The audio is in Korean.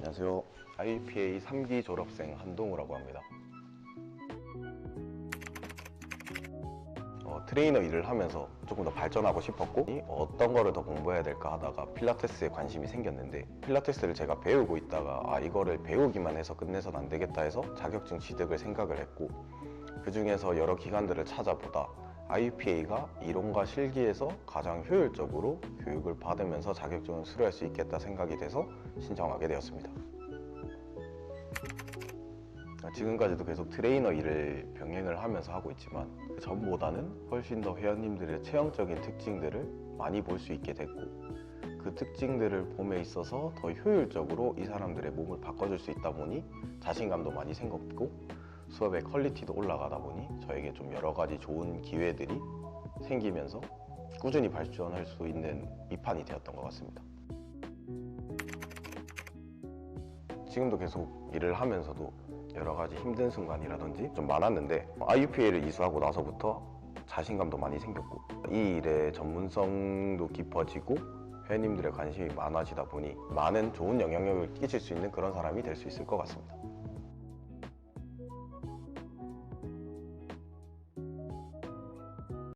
안녕하세요. IPA 3기 졸업생 한동우라고 합니다. 어, 트레이너 일을 하면서 조금 더 발전하고 싶었고 이 어떤 거를 더 공부해야 될까 하다가 필라테스에 관심이 생겼는데 필라테스를 제가 배우고 있다가 아 이거를 배우기만 해서 끝내선 안 되겠다 해서 자격증 취득을 생각을 했고 그 중에서 여러 기관들을 찾아보다 IPA가 이론과 실기에서 가장 효율적으로 교육을 받으면서 자격증을 수료할 수 있겠다 생각이 돼서 신청하게 되었습니다. 지금까지도 계속 트레이너 일을 병행을 하면서 하고 있지만 그 전보다는 훨씬 더 회원님들의 체형적인 특징들을 많이 볼 수 있게 됐고 그 특징들을 봄에 있어서 더 효율적으로 이 사람들의 몸을 바꿔줄 수 있다 보니 자신감도 많이 생겼고 수업의 퀄리티도 올라가다 보니 저에게 좀 여러 가지 좋은 기회들이 생기면서 꾸준히 발전할 수 있는 밑판이 되었던 것 같습니다. 지금도 계속 일을 하면서도 여러 가지 힘든 순간이라든지 좀 많았는데 IUPA를 이수하고 나서부터 자신감도 많이 생겼고 이 일의 전문성도 깊어지고 회원님들의 관심이 많아지다 보니 많은 좋은 영향력을 끼칠 수 있는 그런 사람이 될 수 있을 것 같습니다.